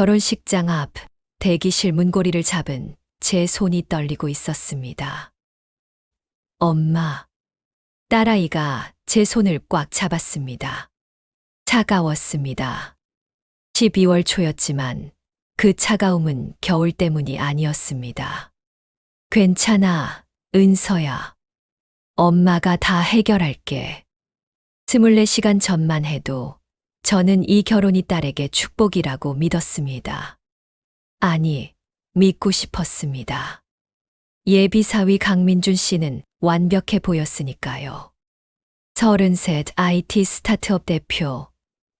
결혼식장 앞 대기실 문고리를 잡은 제 손이 떨리고 있었습니다. 엄마. 딸아이가 제 손을 꽉 잡았습니다. 차가웠습니다. 12월 초였지만 그 차가움은 겨울 때문이 아니었습니다. 괜찮아, 은서야. 엄마가 다 해결할게. 24시간 전만 해도 저는 이 결혼이 딸에게 축복이라고 믿었습니다. 아니, 믿고 싶었습니다. 예비사위 강민준 씨는 완벽해 보였으니까요. 33 IT 스타트업 대표,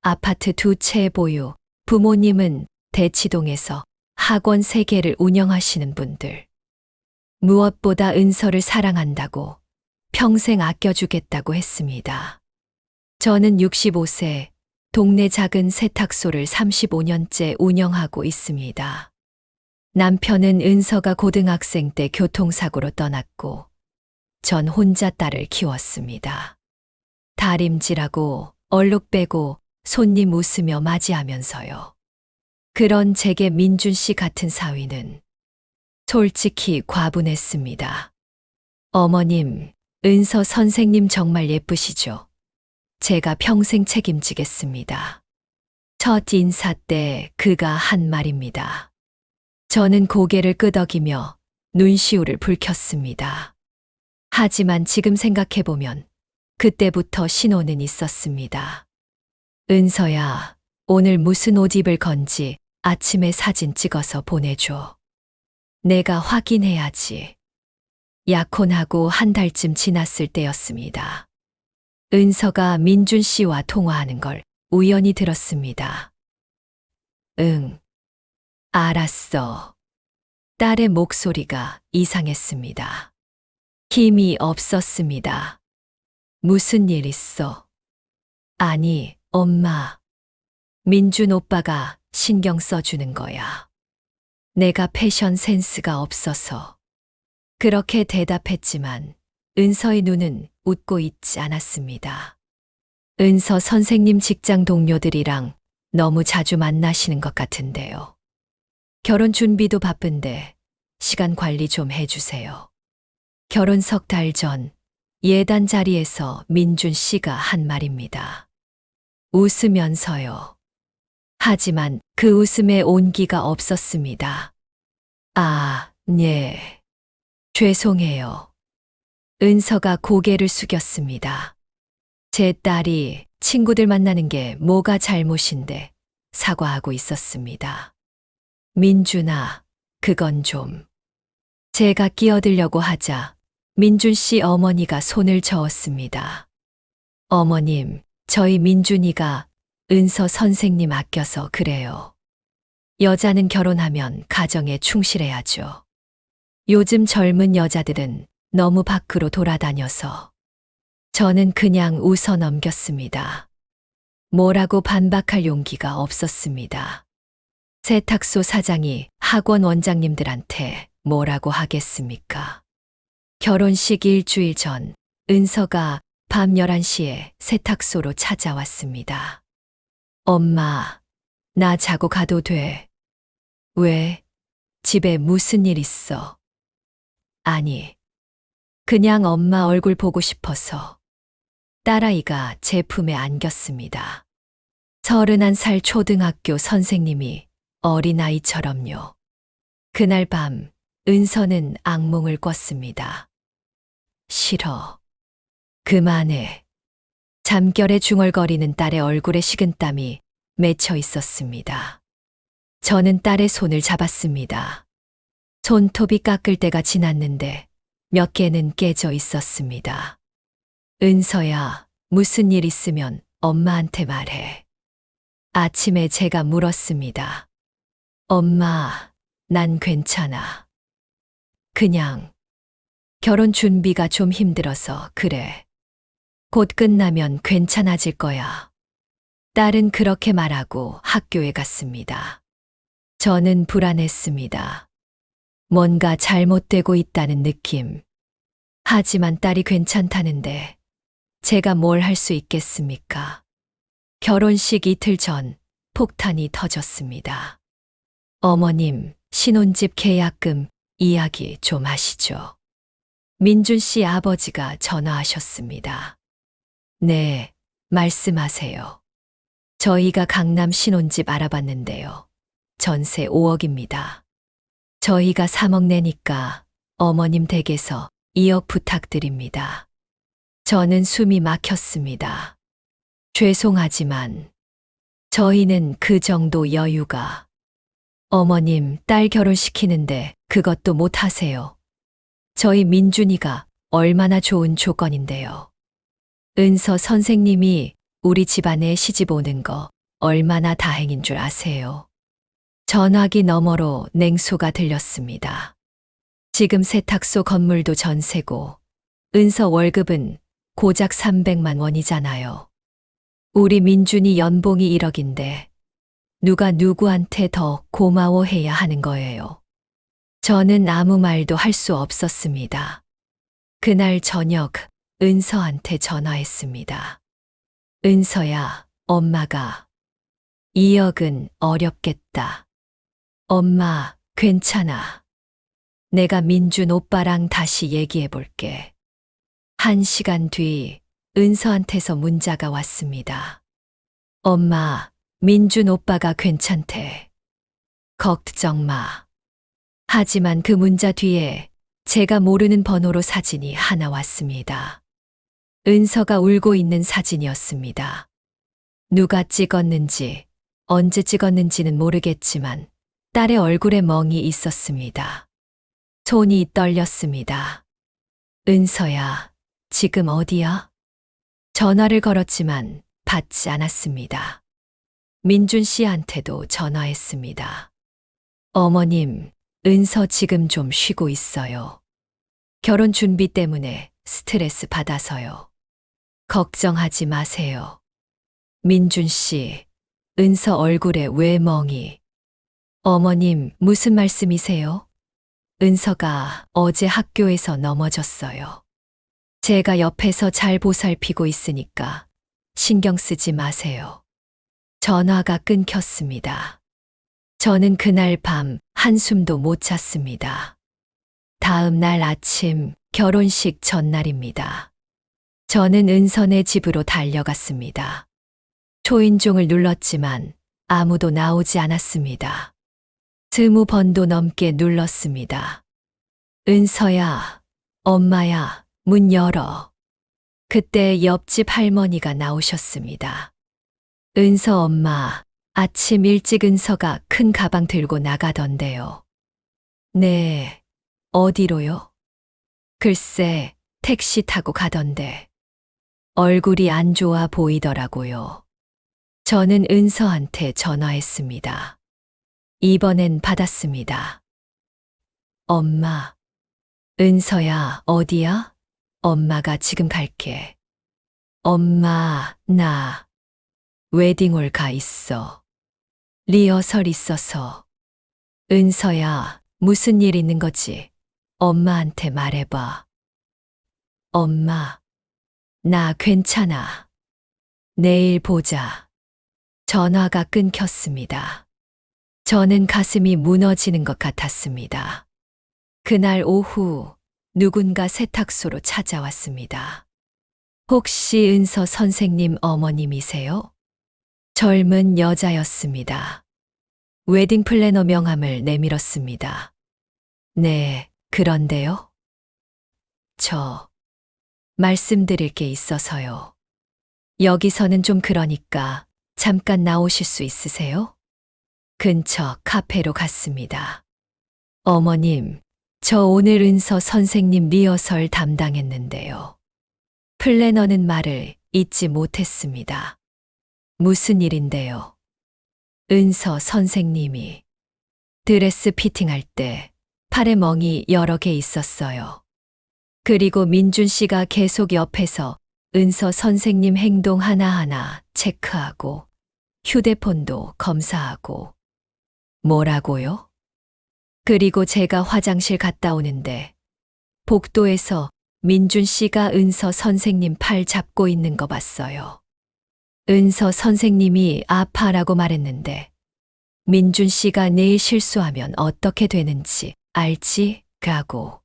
아파트 두 채 보유, 부모님은 대치동에서 학원 세 개를 운영하시는 분들. 무엇보다 은서를 사랑한다고 평생 아껴주겠다고 했습니다. 저는 65세 동네 작은 세탁소를 35년째 운영하고 있습니다. 남편은 은서가 고등학생 때 교통사고로 떠났고 전 혼자 딸을 키웠습니다. 다림질하고 얼룩 빼고 손님 웃으며 맞이하면서요. 그런 제게 민준 씨 같은 사위는 솔직히 과분했습니다. 어머님, 은서 선생님 정말 예쁘시죠? 제가 평생 책임지겠습니다. 첫 인사 때 그가 한 말입니다. 저는 고개를 끄덕이며 눈시울을 붉혔습니다. 하지만 지금 생각해보면 그때부터 신호는 있었습니다. 은서야, 오늘 무슨 옷 입을 건지 아침에 사진 찍어서 보내줘. 내가 확인해야지. 약혼하고 한 달쯤 지났을 때였습니다. 은서가 민준 씨와 통화하는 걸 우연히 들었습니다. 응. 알았어. 딸의 목소리가 이상했습니다. 힘이 없었습니다. 무슨 일 있어? 아니, 엄마. 민준 오빠가 신경 써주는 거야. 내가 패션 센스가 없어서. 그렇게 대답했지만 은서의 눈은 웃고 있지 않았습니다. 은서 선생님 직장 동료들이랑 너무 자주 만나시는 것 같은데요. 결혼 준비도 바쁜데 시간 관리 좀 해주세요. 결혼 석 달 전 예단 자리에서 민준 씨가 한 말입니다. 웃으면서요. 하지만 그 웃음에 온기가 없었습니다. 아, 네. 죄송해요. 은서가 고개를 숙였습니다. 제 딸이 친구들 만나는 게 뭐가 잘못인데 사과하고 있었습니다. 민준아, 그건 좀. 제가 끼어들려고 하자 민준 씨 어머니가 손을 저었습니다. 어머님, 저희 민준이가 은서 선생님 아껴서 그래요. 여자는 결혼하면 가정에 충실해야죠. 요즘 젊은 여자들은 너무 밖으로 돌아다녀서 저는 그냥 웃어 넘겼습니다. 뭐라고 반박할 용기가 없었습니다. 세탁소 사장이 학원 원장님들한테 뭐라고 하겠습니까? 결혼식 일주일 전 은서가 밤 11시에 세탁소로 찾아왔습니다. 엄마, 나 자고 가도 돼. 왜? 집에 무슨 일 있어? 아니, 그냥 엄마 얼굴 보고 싶어서. 딸아이가 제 품에 안겼습니다. 서른한 살 초등학교 선생님이 어린아이처럼요. 그날 밤, 은서는 악몽을 꿨습니다. 싫어. 그만해. 잠결에 중얼거리는 딸의 얼굴에 식은땀이 맺혀 있었습니다. 저는 딸의 손을 잡았습니다. 손톱이 깎을 때가 지났는데 몇 개는 깨져 있었습니다. 은서야, 무슨 일 있으면 엄마한테 말해. 아침에 제가 물었습니다. 엄마, 난 괜찮아. 그냥 결혼 준비가 좀 힘들어서 그래. 곧 끝나면 괜찮아질 거야. 딸은 그렇게 말하고 학교에 갔습니다. 저는 불안했습니다. 뭔가 잘못되고 있다는 느낌. 하지만 딸이 괜찮다는데 제가 뭘 할 수 있겠습니까? 결혼식 이틀 전 폭탄이 터졌습니다. 어머님, 신혼집 계약금 이야기 좀 하시죠. 민준 씨 아버지가 전화하셨습니다. 네, 말씀하세요. 저희가 강남 신혼집 알아봤는데요. 전세 5억입니다. 저희가 3억 내니까 어머님 댁에서 2억 부탁드립니다. 저는 숨이 막혔습니다. 죄송하지만 저희는 그 정도 여유가 어머님 딸 결혼시키는데 그것도 못 하세요. 저희 민준이가 얼마나 좋은 조건인데요. 은서 선생님이 우리 집안에 시집 오는 거 얼마나 다행인 줄 아세요. 전화기 너머로 냉소가 들렸습니다. 지금 세탁소 건물도 전세고 은서 월급은 고작 300만 원이잖아요. 우리 민준이 연봉이 1억인데 누가 누구한테 더 고마워해야 하는 거예요. 저는 아무 말도 할 수 없었습니다. 그날 저녁 은서한테 전화했습니다. 은서야, 엄마가 2억은 어렵겠다. 엄마, 괜찮아. 내가 민준 오빠랑 다시 얘기해 볼게. 한 시간 뒤 은서한테서 문자가 왔습니다. 엄마, 민준 오빠가 괜찮대. 걱정 마. 하지만 그 문자 뒤에 제가 모르는 번호로 사진이 하나 왔습니다. 은서가 울고 있는 사진이었습니다. 누가 찍었는지, 언제 찍었는지는 모르겠지만 딸의 얼굴에 멍이 있었습니다. 손이 떨렸습니다. 은서야, 지금 어디야? 전화를 걸었지만 받지 않았습니다. 민준 씨한테도 전화했습니다. 어머님, 은서 지금 좀 쉬고 있어요. 결혼 준비 때문에 스트레스 받아서요. 걱정하지 마세요. 민준 씨, 은서 얼굴에 왜 멍이? 어머님, 무슨 말씀이세요? 은서가 어제 학교에서 넘어졌어요. 제가 옆에서 잘 보살피고 있으니까 신경 쓰지 마세요. 전화가 끊겼습니다. 저는 그날 밤 한숨도 못 잤습니다. 다음 날 아침 결혼식 전날입니다. 저는 은선의 집으로 달려갔습니다. 초인종을 눌렀지만 아무도 나오지 않았습니다. 스무 번도 넘게 눌렀습니다. 은서야, 엄마야, 문 열어. 그때 옆집 할머니가 나오셨습니다. 은서 엄마, 아침 일찍 은서가 큰 가방 들고 나가던데요. 네, 어디로요? 글쎄, 택시 타고 가던데. 얼굴이 안 좋아 보이더라고요. 저는 은서한테 전화했습니다. 이번엔 받았습니다. 엄마. 은서야, 어디야? 엄마가 지금 갈게. 엄마, 나. 웨딩홀 가 있어. 리허설 있어서. 은서야, 무슨 일 있는 거지? 엄마한테 말해봐. 엄마, 나 괜찮아. 내일 보자. 전화가 끊겼습니다. 저는 가슴이 무너지는 것 같았습니다. 그날 오후 누군가 세탁소로 찾아왔습니다. 혹시 은서 선생님 어머님이세요? 젊은 여자였습니다. 웨딩 플래너 명함을 내밀었습니다. 네, 그런데요? 저, 말씀드릴 게 있어서요. 여기서는 좀 그러니까 잠깐 나오실 수 있으세요? 근처 카페로 갔습니다. 어머님, 저 오늘 은서 선생님 리허설 담당했는데요. 플래너는 말을 잊지 못했습니다. 무슨 일인데요? 은서 선생님이 드레스 피팅할 때 팔에 멍이 여러 개 있었어요. 그리고 민준 씨가 계속 옆에서 은서 선생님 행동 하나하나 체크하고 휴대폰도 검사하고 뭐라고요? 그리고 제가 화장실 갔다 오는데 복도에서 민준 씨가 은서 선생님 팔 잡고 있는 거 봤어요. 은서 선생님이 아파라고 말했는데 민준 씨가 내일 실수하면 어떻게 되는지 알지? 가고.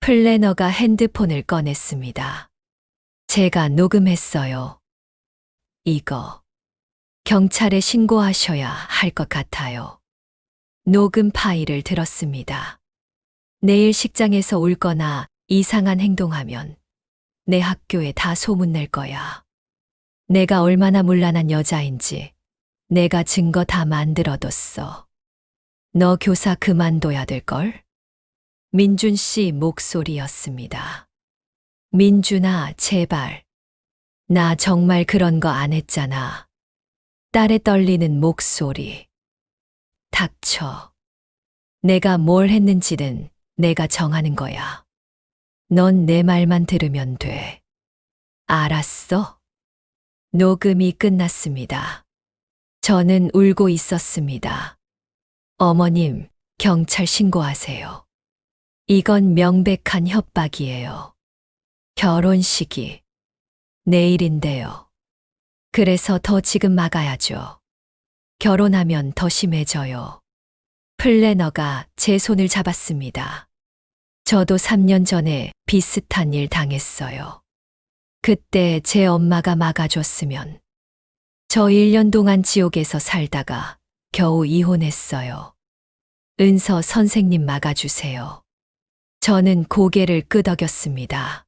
플래너가 핸드폰을 꺼냈습니다. 제가 녹음했어요. 이거. 경찰에 신고하셔야 할 것 같아요. 녹음 파일을 들었습니다. 내일 식장에서 울거나 이상한 행동하면 내 학교에 다 소문낼 거야. 내가 얼마나 문란한 여자인지 내가 증거 다 만들어뒀어. 너 교사 그만둬야 될걸? 민준 씨 목소리였습니다. 민준아, 제발. 나 정말 그런 거 안 했잖아. 딸의 떨리는 목소리. 닥쳐. 내가 뭘 했는지는 내가 정하는 거야. 넌 내 말만 들으면 돼. 알았어? 녹음이 끝났습니다. 저는 울고 있었습니다. 어머님, 경찰 신고하세요. 이건 명백한 협박이에요. 결혼식이 내일인데요. 그래서 더 지금 막아야죠. 결혼하면 더 심해져요. 플래너가 제 손을 잡았습니다. 저도 3년 전에 비슷한 일 당했어요. 그때 제 엄마가 막아줬으면 저 1년 동안 지옥에서 살다가 겨우 이혼했어요. 은서 선생님 막아주세요. 저는 고개를 끄덕였습니다.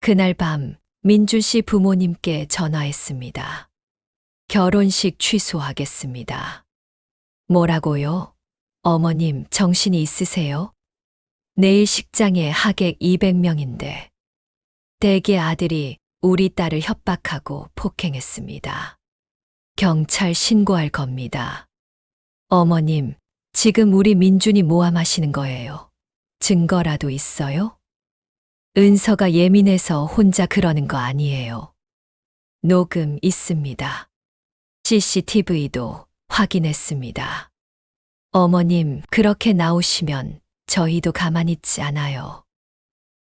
그날 밤 민준 씨 부모님께 전화했습니다. 결혼식 취소하겠습니다. 뭐라고요? 어머님 정신이 있으세요? 내일 식장에 하객 200명인데 대개 아들이 우리 딸을 협박하고 폭행했습니다. 경찰 신고할 겁니다. 어머님, 지금 우리 민준이 모함하시는 거예요. 증거라도 있어요? 은서가 예민해서 혼자 그러는 거 아니에요. 녹음 있습니다. CCTV도 확인했습니다. 어머님, 그렇게 나오시면 저희도 가만히 있지 않아요.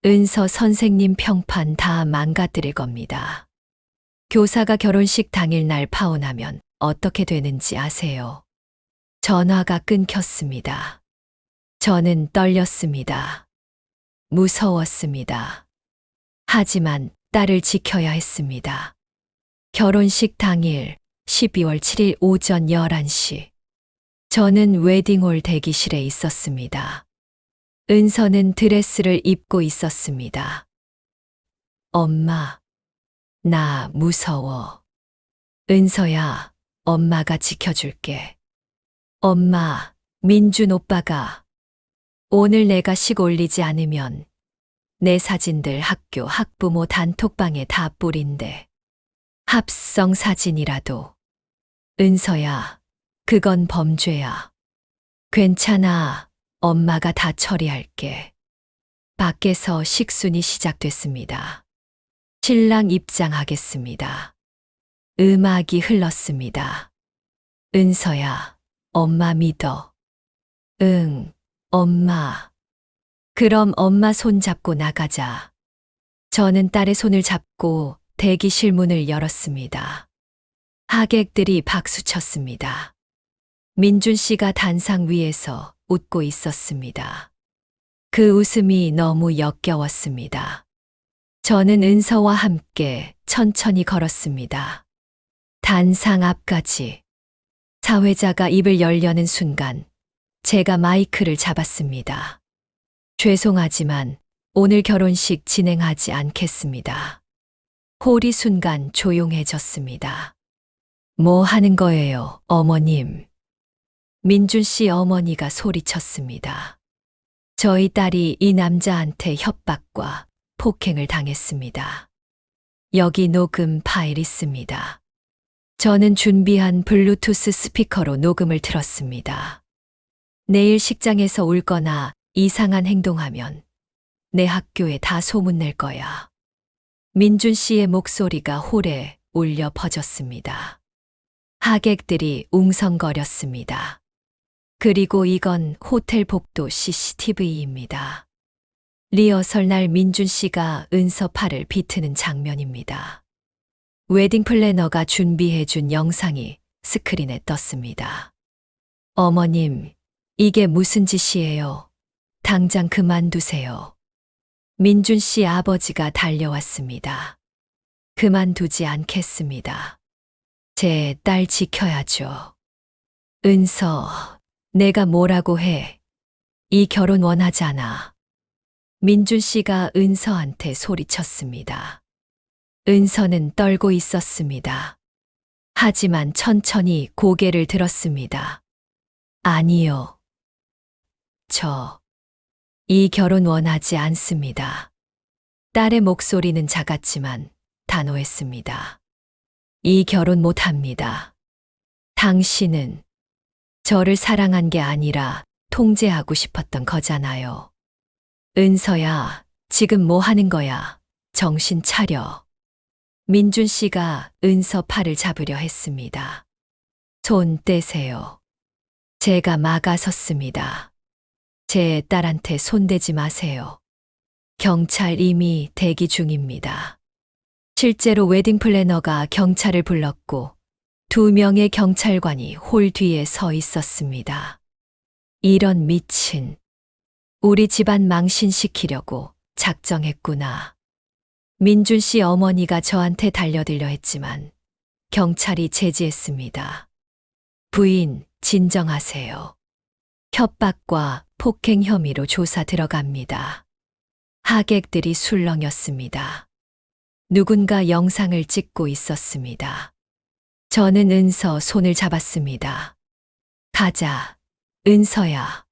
은서 선생님 평판 다 망가뜨릴 겁니다. 교사가 결혼식 당일날 파혼하면 어떻게 되는지 아세요? 전화가 끊겼습니다. 저는 떨렸습니다. 무서웠습니다. 하지만 딸을 지켜야 했습니다. 결혼식 당일 12월 7일 오전 11시. 저는 웨딩홀 대기실에 있었습니다. 은서는 드레스를 입고 있었습니다. 엄마, 나 무서워. 은서야, 엄마가 지켜줄게. 엄마, 민준 오빠가 오늘 내가 식 올리지 않으면 내 사진들 학교 학부모 단톡방에 다 뿌린대. 합성 사진이라도. 은서야, 그건 범죄야. 괜찮아. 엄마가 다 처리할게. 밖에서 식순이 시작됐습니다. 신랑 입장하겠습니다. 음악이 흘렀습니다. 은서야, 엄마 믿어. 응, 엄마. 그럼 엄마 손 잡고 나가자. 저는 딸의 손을 잡고 대기실 문을 열었습니다. 하객들이 박수 쳤습니다. 민준 씨가 단상 위에서 웃고 있었습니다. 그 웃음이 너무 역겨웠습니다. 저는 은서와 함께 천천히 걸었습니다. 단상 앞까지. 사회자가 입을 열려는 순간 제가 마이크를 잡았습니다. 죄송하지만 오늘 결혼식 진행하지 않겠습니다. 홀이 순간 조용해졌습니다. 뭐 하는 거예요, 어머님? 민준 씨 어머니가 소리쳤습니다. 저희 딸이 이 남자한테 협박과 폭행을 당했습니다. 여기 녹음 파일 있습니다. 저는 준비한 블루투스 스피커로 녹음을 틀었습니다. 내일 식장에서 울거나 이상한 행동하면 내 학교에 다 소문낼 거야. 민준 씨의 목소리가 홀에 울려 퍼졌습니다. 하객들이 웅성거렸습니다. 그리고 이건 호텔 복도 CCTV입니다. 리허설 날 민준 씨가 은서 팔을 비트는 장면입니다. 웨딩 플래너가 준비해 준 영상이 스크린에 떴습니다. 어머님, 이게 무슨 짓이에요? 당장 그만두세요. 민준 씨 아버지가 달려왔습니다. 그만두지 않겠습니다. 제 딸 지켜야죠. 은서, 내가 뭐라고 해? 이 결혼 원하잖아. 민준 씨가 은서한테 소리쳤습니다. 은서는 떨고 있었습니다. 하지만 천천히 고개를 들었습니다. 아니요. 저, 이 결혼 원하지 않습니다. 딸의 목소리는 작았지만 단호했습니다. 이 결혼 못 합니다. 당신은 저를 사랑한 게 아니라 통제하고 싶었던 거잖아요. 은서야, 지금 뭐 하는 거야? 정신 차려. 민준 씨가 은서 팔을 잡으려 했습니다. 손 떼세요. 제가 막아섰습니다. 제 딸한테 손대지 마세요. 경찰 이미 대기 중입니다. 실제로 웨딩 플래너가 경찰을 불렀고 두 명의 경찰관이 홀 뒤에 서 있었습니다. 이런 미친. 우리 집안 망신시키려고 작정했구나. 민준 씨 어머니가 저한테 달려들려 했지만 경찰이 제지했습니다. 부인, 진정하세요. 협박과 폭행 혐의로 조사 들어갑니다. 하객들이 술렁였습니다. 누군가 영상을 찍고 있었습니다. 저는 은서 손을 잡았습니다. 가자, 은서야.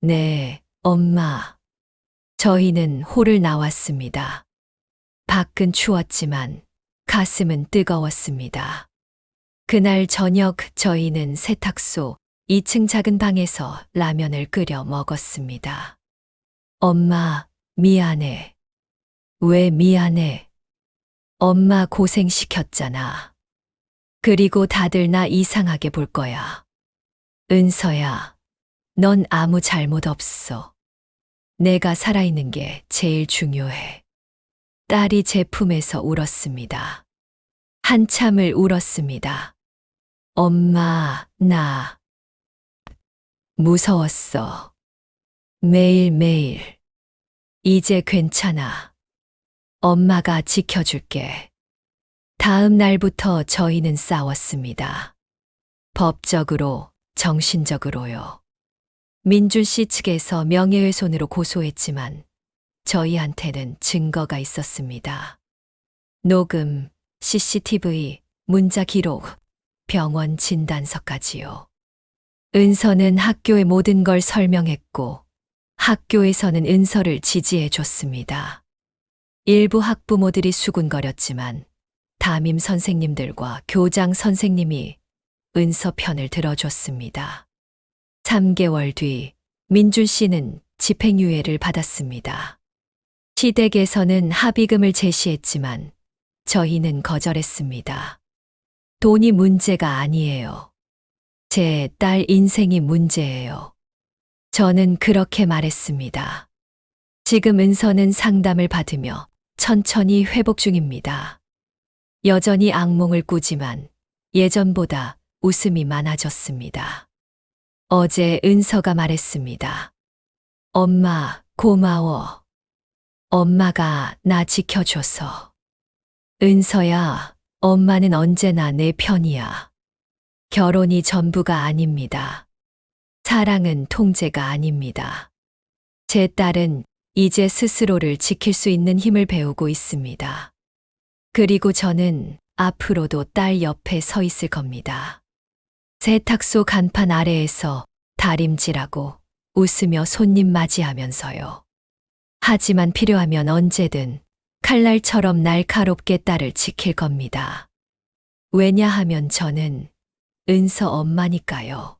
네, 엄마. 저희는 홀을 나왔습니다. 밖은 추웠지만 가슴은 뜨거웠습니다. 그날 저녁 저희는 세탁소 2층 작은 방에서 라면을 끓여 먹었습니다. 엄마, 미안해. 왜 미안해? 엄마 고생시켰잖아. 그리고 다들 나 이상하게 볼 거야. 은서야, 넌 아무 잘못 없어. 내가 살아있는 게 제일 중요해. 딸이 제 품에서 울었습니다. 한참을 울었습니다. 엄마, 나 무서웠어. 매일매일. 이제 괜찮아. 엄마가 지켜줄게. 다음 날부터 저희는 싸웠습니다. 법적으로, 정신적으로요. 민준 씨 측에서 명예훼손으로 고소했지만 저희한테는 증거가 있었습니다. 녹음, CCTV, 문자 기록, 병원 진단서까지요. 은서는 학교의 모든 걸 설명했고 학교에서는 은서를 지지해 줬습니다. 일부 학부모들이 수군거렸지만 담임 선생님들과 교장 선생님이 은서 편을 들어줬습니다. 3개월 뒤 민준 씨는 집행유예를 받았습니다. 시댁에서는 합의금을 제시했지만 저희는 거절했습니다. 돈이 문제가 아니에요. 제 딸 인생이 문제예요. 저는 그렇게 말했습니다. 지금 은서는 상담을 받으며 천천히 회복 중입니다. 여전히 악몽을 꾸지만 예전보다 웃음이 많아졌습니다. 어제 은서가 말했습니다. 엄마, 고마워. 엄마가 나 지켜줘서. 은서야, 엄마는 언제나 내 편이야. 결혼이 전부가 아닙니다. 사랑은 통제가 아닙니다. 제 딸은 이제 스스로를 지킬 수 있는 힘을 배우고 있습니다. 그리고 저는 앞으로도 딸 옆에 서 있을 겁니다. 세탁소 간판 아래에서 다림질하고 웃으며 손님 맞이하면서요. 하지만 필요하면 언제든 칼날처럼 날카롭게 딸을 지킬 겁니다. 왜냐하면 저는 은서 엄마니까요.